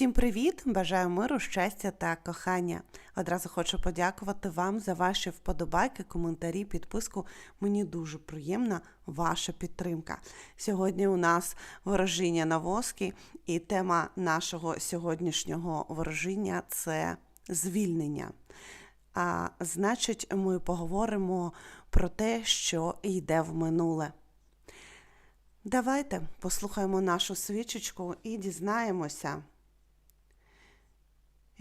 Всім привіт! Бажаю миру, щастя та кохання. Одразу хочу подякувати вам за ваші вподобайки, коментарі, підписку. Мені дуже приємна ваша підтримка. Сьогодні у нас ворожіння на воскі, і тема нашого сьогоднішнього ворожіння це звільнення. А значить, ми поговоримо про те, що йде в минуле. Давайте послухаємо нашу свічечку і дізнаємося,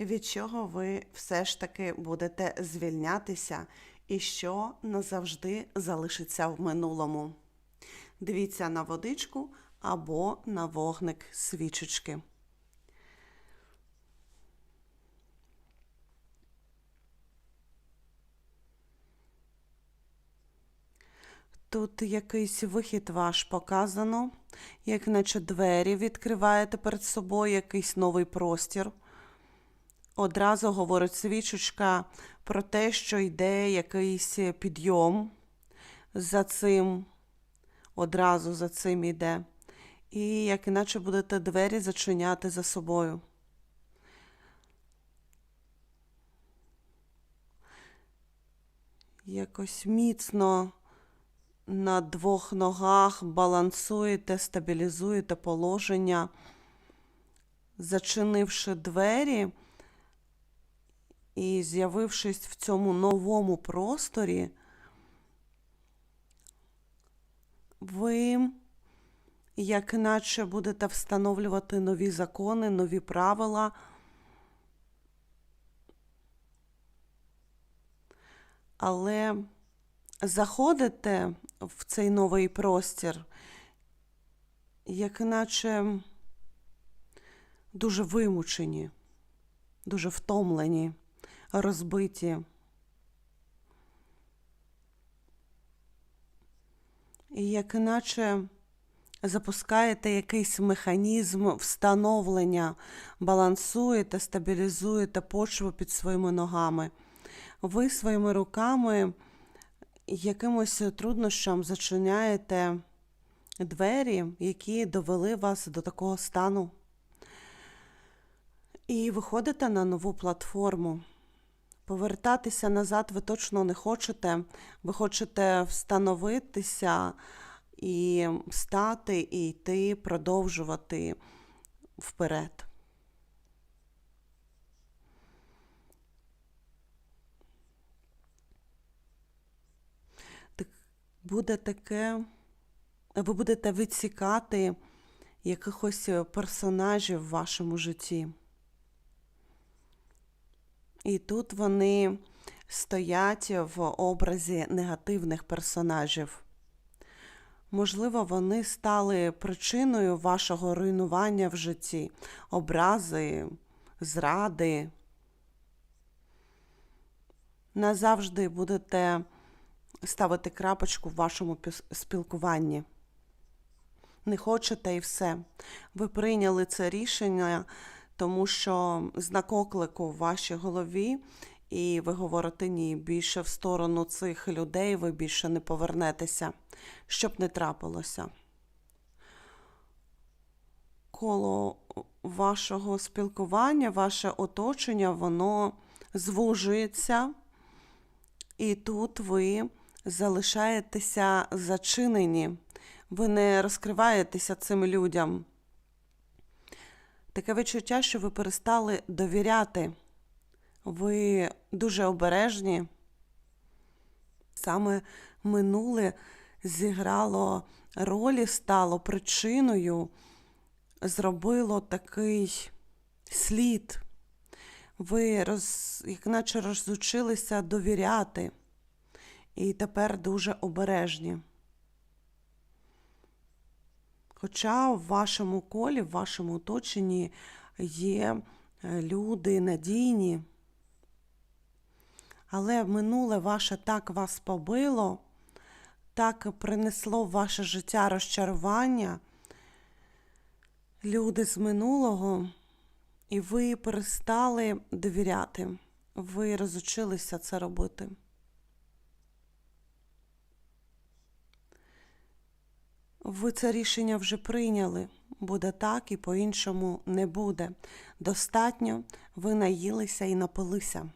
від чого ви все ж таки будете звільнятися і що назавжди залишиться в минулому. Дивіться на водичку або на вогник свічечки. Тут якийсь вихід ваш показано, як наче двері відкриваєте перед собою якийсь новий простір. Одразу говорить свічечка про те, що йде якийсь підйом за цим, одразу за цим йде. І як іначе будете двері зачиняти за собою. Якось міцно на двох ногах балансуєте, стабілізуєте положення, зачинивши двері і з'явившись в цьому новому просторі, ви, як іначе будете встановлювати нові закони, нові правила. Але заходите в цей новий простір, як іначе дуже вимучені, дуже втомлені, розбиті. І як іначе запускаєте якийсь механізм встановлення, балансуєте, стабілізуєте почву під своїми ногами. Ви своїми руками якимось труднощам зачиняєте двері, які довели вас до такого стану. І виходите на нову платформу. Повертатися назад ви точно не хочете. Ви хочете встановитися і стати, і йти, продовжувати вперед. буде таке, ви будете відсікати якихось персонажів в вашому житті. І тут вони стоять в образі негативних персонажів. Можливо, вони стали причиною вашого руйнування в житті, образи, зради. Назавжди будете ставити крапочку в вашому спілкуванні. Не хочете і все. Ви прийняли це рішення, тому що знак оклику в вашій голові, і ви говорите ні, більше в сторону цих людей ви більше не повернетеся, щоб не трапилося. Коло вашого спілкування, ваше оточення, воно звужується, і тут ви залишаєтеся зачинені, ви не розкриваєтеся цим людям. Таке відчуття, що ви перестали довіряти. Ви дуже обережні. Саме минуле зіграло ролі, стало причиною, зробило такий слід. Ви роз, як наче розучилися довіряти і тепер дуже обережні. Хоча в вашому колі, в вашому оточенні є е, люди надійні, але минуле ваше так вас побило, так принесло в ваше життя розчарування, люди з минулого, і ви перестали довіряти, ви розучилися це робити. Ви це рішення вже прийняли. Буде так і по-іншому не буде. Достатньо ви наїлися і напилися.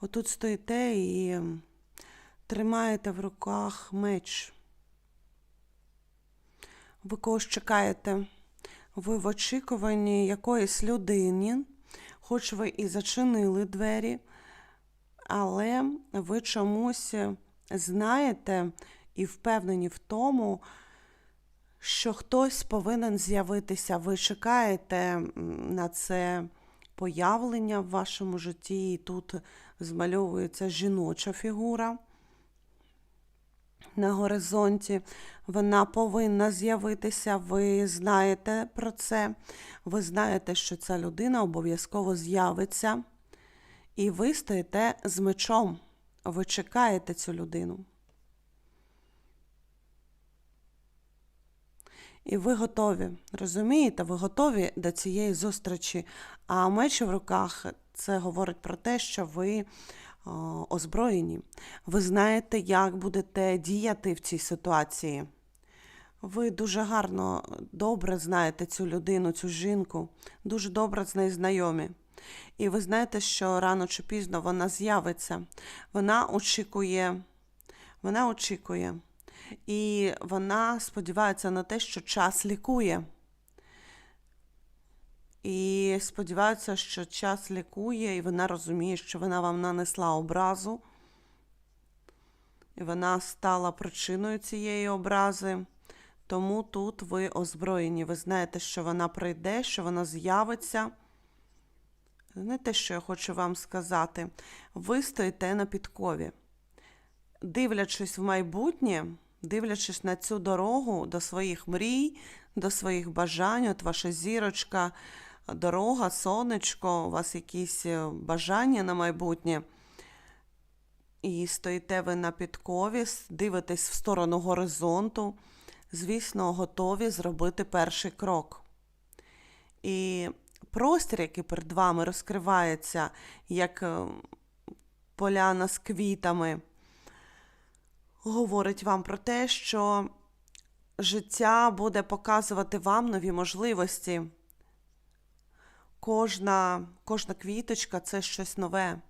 Отут стоїте і тримаєте в руках меч. Ви когось чекаєте. Ви в очікуванні якоїсь людини, хоч ви і зачинили двері, але ви чомусь знаєте і впевнені в тому, що хтось повинен з'явитися. Ви чекаєте на це появлення в вашому житті, і тут змальовується жіноча фігура на горизонті. Вона повинна з'явитися. Ви знаєте про це. Ви знаєте, що ця людина обов'язково з'явиться. І ви стоїте з мечом. Ви чекаєте цю людину. І ви готові. Розумієте, ви готові до цієї зустрічі. А меч в руках це говорить про те, що ви о, озброєні. Ви знаєте, як будете діяти в цій ситуації. Ви дуже гарно, добре знаєте цю людину, цю жінку, дуже добре з нею знайомі. І ви знаєте, що рано чи пізно вона з'явиться. Вона очікує, вона очікує. І вона сподівається на те, що час лікує. І сподівається, що час лікує, і вона розуміє, що вона вам нанесла образу. І вона стала причиною цієї образи. Тому тут ви озброєні. Ви знаєте, що вона прийде, що вона з'явиться. Не те, що я хочу вам сказати. Ви стоїте на підкові. Дивлячись в майбутнє, дивлячись на цю дорогу до своїх мрій, до своїх бажань, от ваша зірочка, дорога, сонечко, у вас якісь е, бажання на майбутнє. І стоїте ви на підкові, дивитесь в сторону горизонту, звісно, готові зробити перший крок. І простір, який перед вами розкривається, як е, поляна з квітами, говорить вам про те, що життя буде показувати вам нові можливості. Кожна, кожна квіточка це щось нове.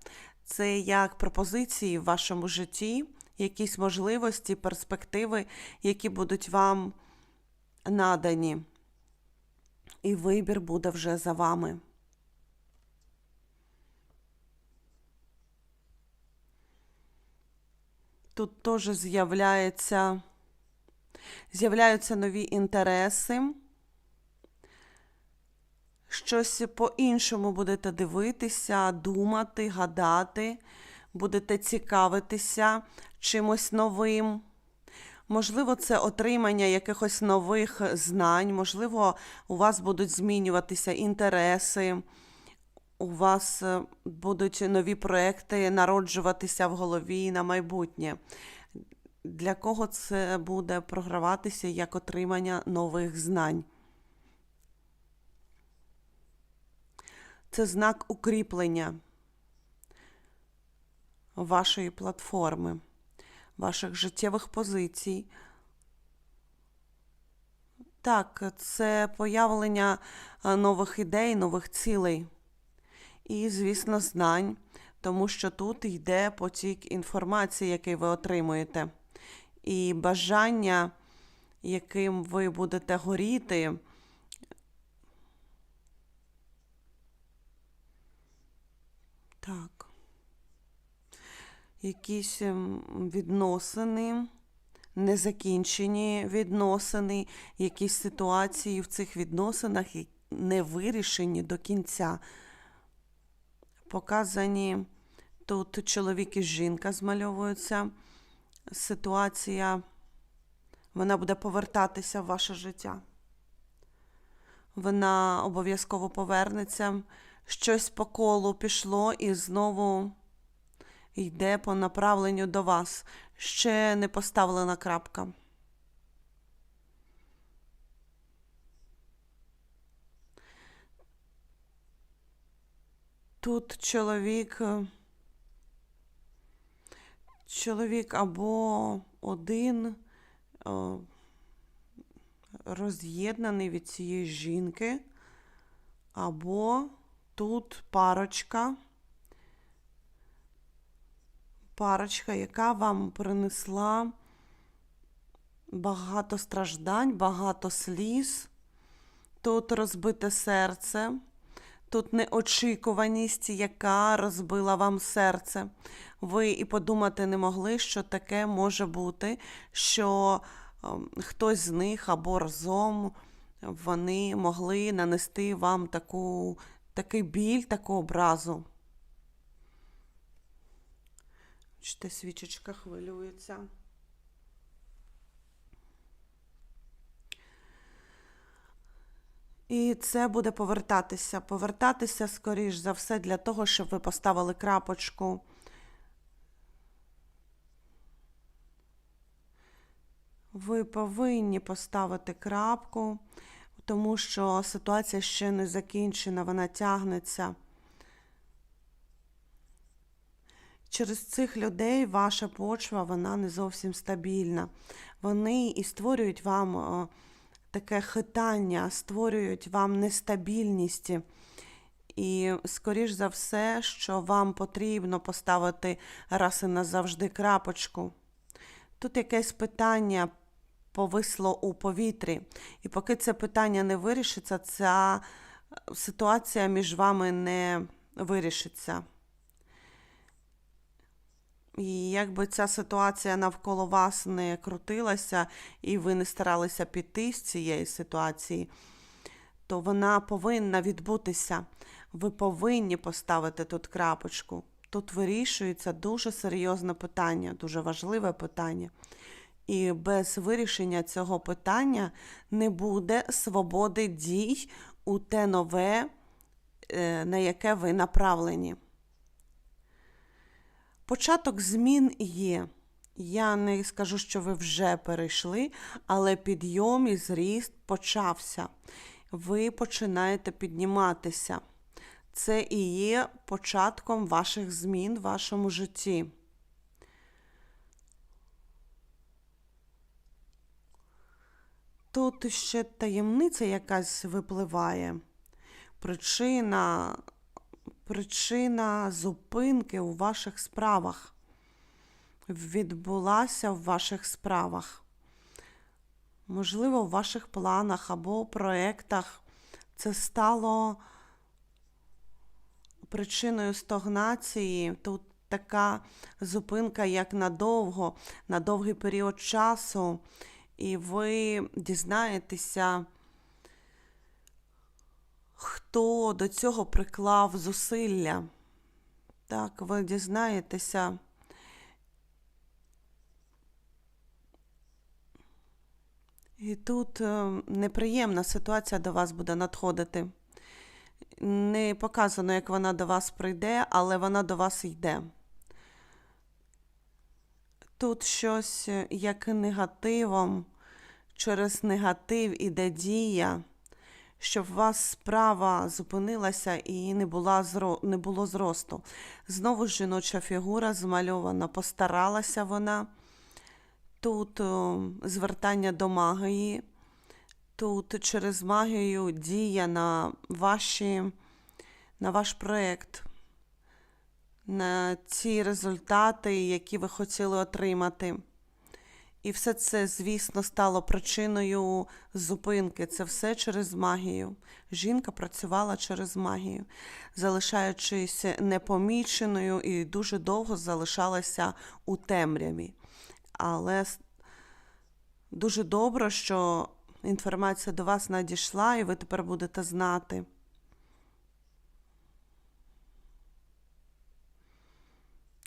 Це як пропозиції в вашому житті, якісь можливості, перспективи, які будуть вам надані. І вибір буде вже за вами. Тут теж з'являється, з'являються нові інтереси. Щось по-іншому будете дивитися, думати, гадати, будете цікавитися чимось новим. Можливо, це отримання якихось нових знань, можливо, у вас будуть змінюватися інтереси, у вас е, будуть нові проекти народжуватися в голові на майбутнє. Для кого це буде програватися як отримання нових знань? Це знак укріплення вашої платформи, ваших життєвих позицій. Так, це появлення е, нових ідей, нових цілей. І, звісно, знань, тому що тут йде потік інформації, який ви отримуєте. І бажання, яким ви будете горіти. Так. Якісь ем, відносини, незакінчені відносини, якісь ситуації в цих відносинах не вирішені до кінця. Показані тут чоловік і жінка змальовуються. Ситуація, вона буде повертатися в ваше життя. Вона обов'язково повернеться щось по колу пішло і знову йде по направленню до вас. Ще не поставлена крапка. Тут чоловік. чоловік або один роз'єднаний від цієї жінки, або тут парочка, парочка, яка вам принесла багато страждань, багато сліз. Тут розбите серце, тут неочікуваність, яка розбила вам серце. Ви і подумати не могли, що таке може бути, що ем, хтось з них або разом вони могли нанести вам таку, такий біль, таку образу. Бачите, свічечка хвилюється. І це буде повертатися. Повертатися, скоріш за все, для того, щоб ви поставили крапочку. Ви повинні поставити крапку, тому що ситуація ще не закінчена, вона тягнеться. Через цих людей ваша почва вона не зовсім стабільна. Вони і створюють вам о, таке хитання, створюють вам нестабільність. І, скоріш за все, що вам потрібно поставити раз і назавжди крапочку. Тут якесь питання повисло у повітрі. І поки це питання не вирішиться, ця ситуація між вами не вирішиться. І якби ця ситуація навколо вас не крутилася, і ви не старалися піти з цієї ситуації, то вона повинна відбутися. Ви повинні поставити тут крапочку. Тут вирішується дуже серйозне питання, дуже важливе питання. І без вирішення цього питання не буде свободи дій у те нове, е, на яке ви направлені. Початок змін є. Я не скажу, що ви вже перейшли, але підйом і зріст почався. Ви починаєте підніматися. Це і є початком ваших змін в вашому житті. Тут ще таємниця якась випливає. Причина, причина зупинки у ваших справах відбулася в ваших справах. Можливо, в ваших планах або проєктах це стало причиною стагнації. Тут така зупинка, як надовго, на довгий період часу і ви дізнаєтеся, хто до цього приклав зусилля. Так, ви дізнаєтеся. І тут е, неприємна ситуація до вас буде надходити. Не показано, як вона до вас прийде, але вона до вас йде. Тут щось е, як негативом, через негатив іде дія, щоб у вас справа зупинилася і не, була, не було зросту. Знову жіноча фігура змальована, постаралася вона. Тут о, звертання до магії, тут через магію дія на, ваші, на ваш проєкт на ці результати, які ви хотіли отримати. І все це, звісно, стало причиною зупинки. Це все через магію. Жінка працювала через магію, залишаючись непоміченою і дуже довго залишалася у темряві. Але дуже добре, що інформація до вас надійшла, і ви тепер будете знати.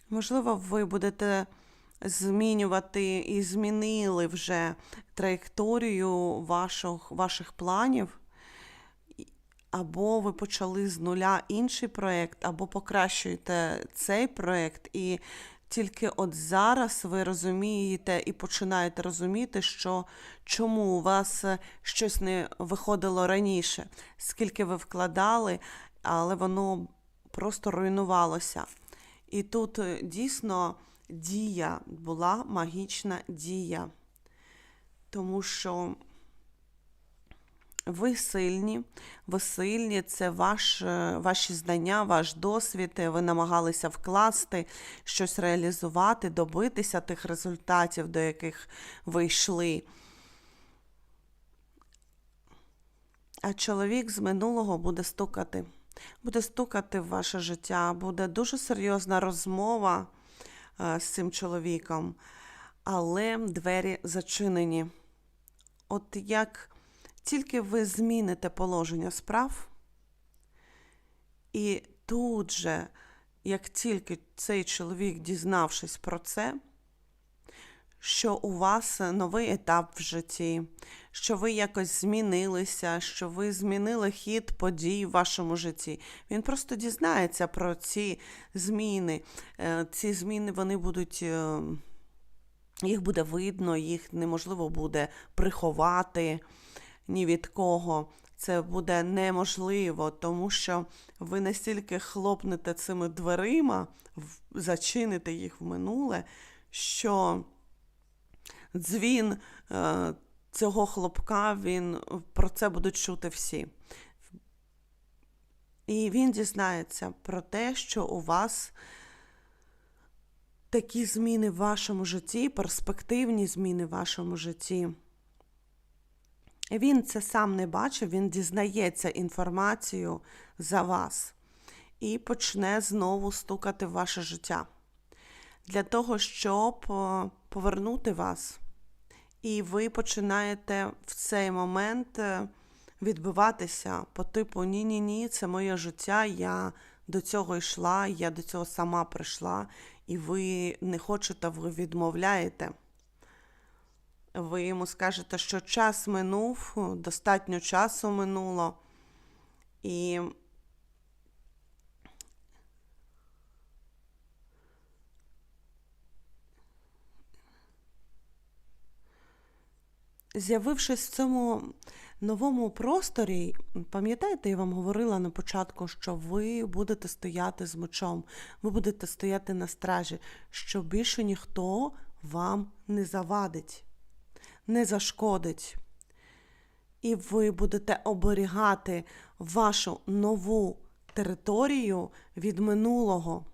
Можливо, ви будете змінювати і змінили вже траєкторію ваших, ваших планів, або ви почали з нуля інший проєкт, або покращуєте цей проєкт, і тільки от зараз ви розумієте і починаєте розуміти, що чому у вас щось не виходило раніше, скільки ви вкладали, але воно просто руйнувалося. І тут е, дійсно дія, була магічна дія. Тому що ви сильні, ви сильні, це ваш, е, ваші знання, ваш досвід. Ви намагалися вкласти, щось реалізувати, добитися тих результатів, до яких ви йшли. А чоловік з минулого буде стукати. Буде стукати в ваше життя, буде дуже серйозна розмова з цим чоловіком, але двері зачинені. От як тільки ви зміните положення справ, і тут же, як тільки цей чоловік, дізнавшись про це, що у вас новий етап в житті, що ви якось змінилися, що ви змінили хід подій в вашому житті. Він просто дізнається про ці зміни. Е, Ці зміни вони будуть. е, Їх буде видно, їх неможливо буде приховати ні від кого. Це буде неможливо, тому що ви настільки хлопнете цими дверима, зачините їх в минуле, що дзвін е, цього хлопка, він про це будуть чути всі. І він дізнається про те, що у вас такі зміни в вашому житті, перспективні зміни в вашому житті. Він це сам не бачив, він дізнається інформацію за вас і почне знову стукати в ваше життя для того, щоб е, повернути вас. І ви починаєте в цей момент е, відбиватися по типу Ні-ні ні, це моє життя, я до цього йшла, я до цього сама прийшла, і ви не хочете, ви відмовляєте. Ви йому скажете, що час минув, достатньо часу минуло, і з'явившись в цьому новому просторі, пам'ятаєте, я вам говорила на початку, що ви будете стояти з мечом, ви будете стояти на стражі, що більше ніхто вам не завадить, не зашкодить. І ви будете оберігати вашу нову територію від минулого.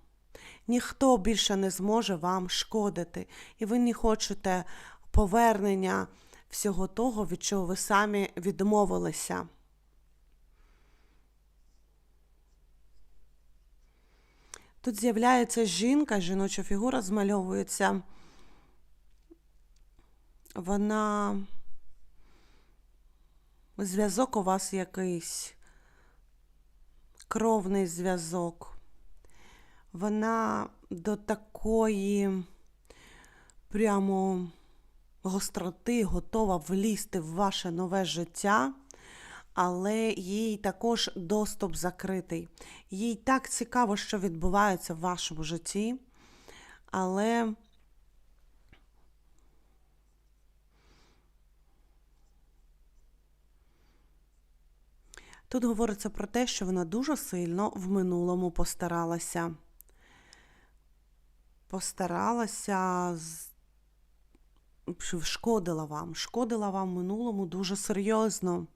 Ніхто більше не зможе вам шкодити, і ви не хочете повернення всього того, від чого ви самі відмовилися. Тут з'являється жінка, жіноча фігура змальовується. Вона. Зв'язок у вас якийсь кровний зв'язок. Вона до такої прямо гостроти готова влізти в ваше нове життя, але їй також доступ закритий. Їй так цікаво, що відбувається в вашому житті, але тут говориться про те, що вона дуже сильно в минулому постаралася. Постаралася шкодила вам, шкодила вам в минулому дуже серйозно.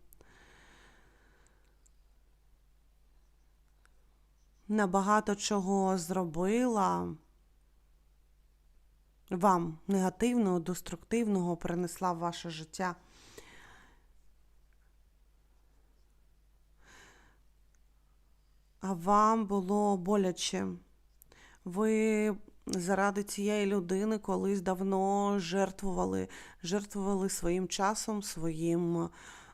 Набагато чого зробила вам негативного, деструктивного принесла в ваше життя. А вам було боляче. Ви заради цієї людини колись давно жертвували, жертвували своїм часом, своїм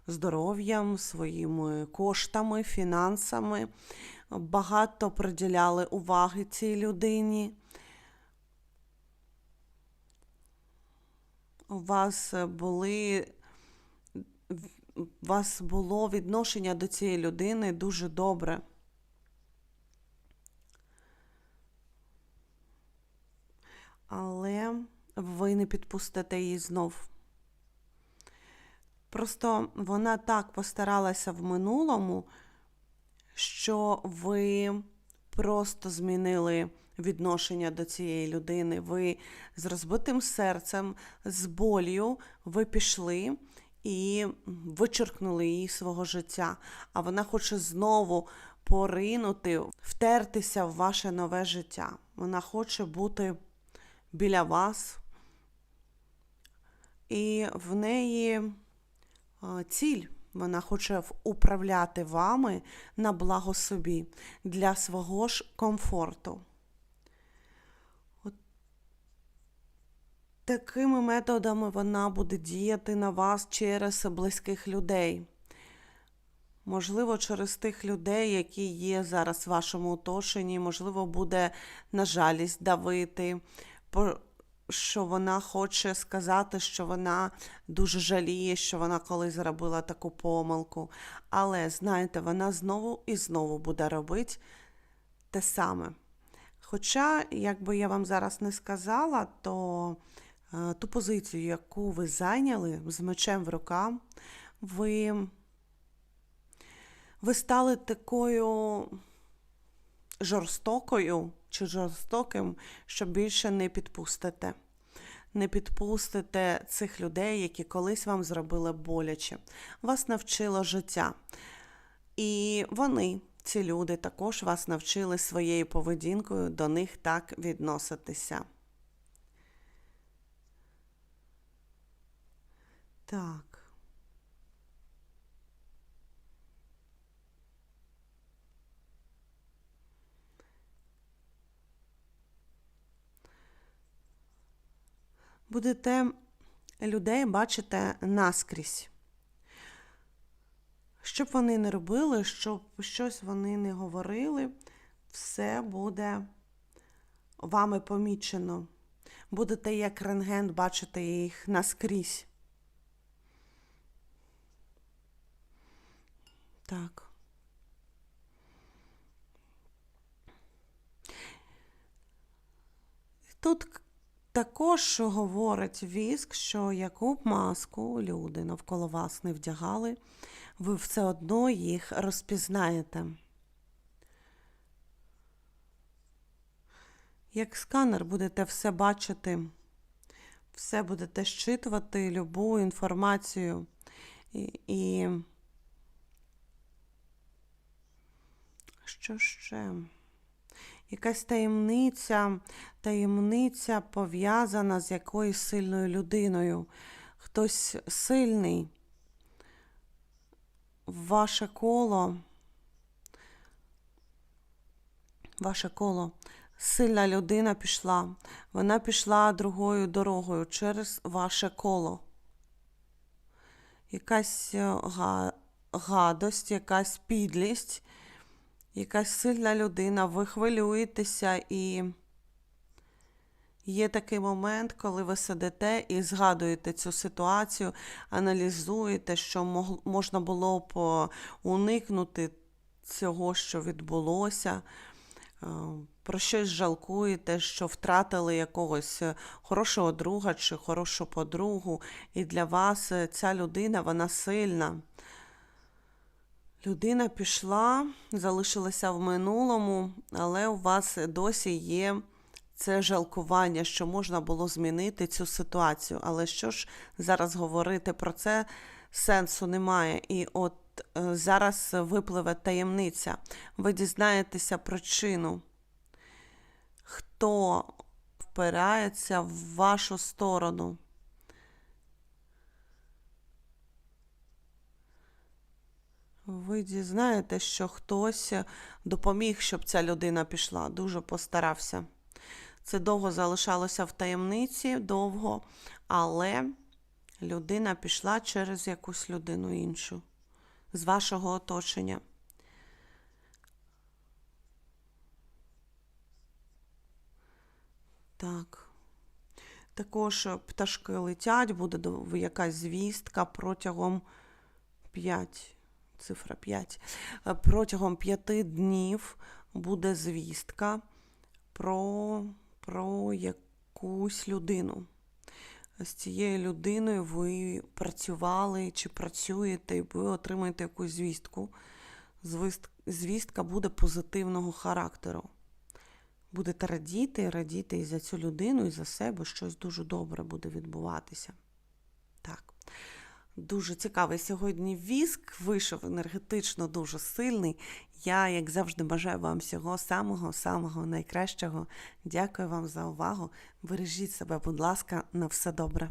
здоров'ям, своїми коштами, фінансами, багато приділяли уваги цій людині. У вас були у вас було відношення до цієї людини дуже добре. Але ви не підпустите її знов. Просто вона так постаралася в минулому, що ви просто змінили відношення до цієї людини. Ви з розбитим серцем, з болью ви пішли і вичеркнули її свого життя. А вона хоче знову поринути, втертися в ваше нове життя. Вона хоче бути біля вас. І в неї ціль. Вона хоче управляти вами на благо собі для свого ж комфорту. Такими методами вона буде діяти на вас через близьких людей. Можливо, через тих людей, які є зараз в вашому оточенні, можливо, буде на жалість давити, що вона хоче сказати, що вона дуже жаліє, що вона колись зробила таку помилку. Але, знаєте, вона знову і знову буде робити те саме. Хоча, якби я вам зараз не сказала, то е, ту позицію, яку ви зайняли з мечем в руках, ви, ви стали такою жорстокою чи жорстоким, що більше не підпустите. Не підпустите цих людей, які колись вам зробили боляче. Вас навчило життя. І вони, ці люди, також вас навчили своєю поведінкою до них так відноситися. Так. Будете людей бачити наскрізь. Щоб вони не робили, щоб щось вони не говорили, все буде вами помічено. Будете як рентген бачити їх наскрізь. Так. Тут також говорить віск, що яку б маску люди навколо вас не вдягали, ви все одно їх розпізнаєте. Як сканер будете все бачити, все будете щитувати любу інформацію і, і... що ще? Якась таємниця, таємниця пов'язана з якоюсь сильною людиною. Хтось сильний, ваше коло, ваше коло. Сильна людина пішла, вона пішла другою дорогою через ваше коло. Якась е, гадость, якась підлість, якась сильна людина, ви хвилюєтеся, і є такий момент, коли ви сидите і згадуєте цю ситуацію, аналізуєте, що можна було б уникнути цього, що відбулося. Е, про щось жалкуєте, що втратили якогось хорошого друга чи хорошу подругу, і для вас ця людина вона сильна. Людина пішла, залишилася в минулому, але у вас досі є це жалкування, що можна було змінити цю ситуацію. Але що ж зараз говорити про це сенсу немає. І от е, зараз випливе таємниця. Ви дізнаєтеся причину, хто впирається в вашу сторону. Ви дізнаєте, що хтось допоміг, щоб ця людина пішла. Дуже постарався. Це довго залишалося в таємниці, довго, але людина пішла через якусь людину іншу з вашого оточення. Так. Також пташки летять, буде якась звістка протягом 5 цифра 5. Е, протягом 5 днів буде звістка про, про якусь людину. З цією людиною ви працювали чи працюєте, і ви отримаєте якусь звістку. Звістка буде позитивного характеру. будете радіти, радіти і за цю людину, і за себе щось дуже добре буде відбуватися. Дуже цікавий сьогодні віск, вийшов енергетично дуже сильний. Я, як завжди, бажаю вам всього самого-самого найкращого. Дякую вам за увагу. Бережіть себе, будь ласка, на все добре.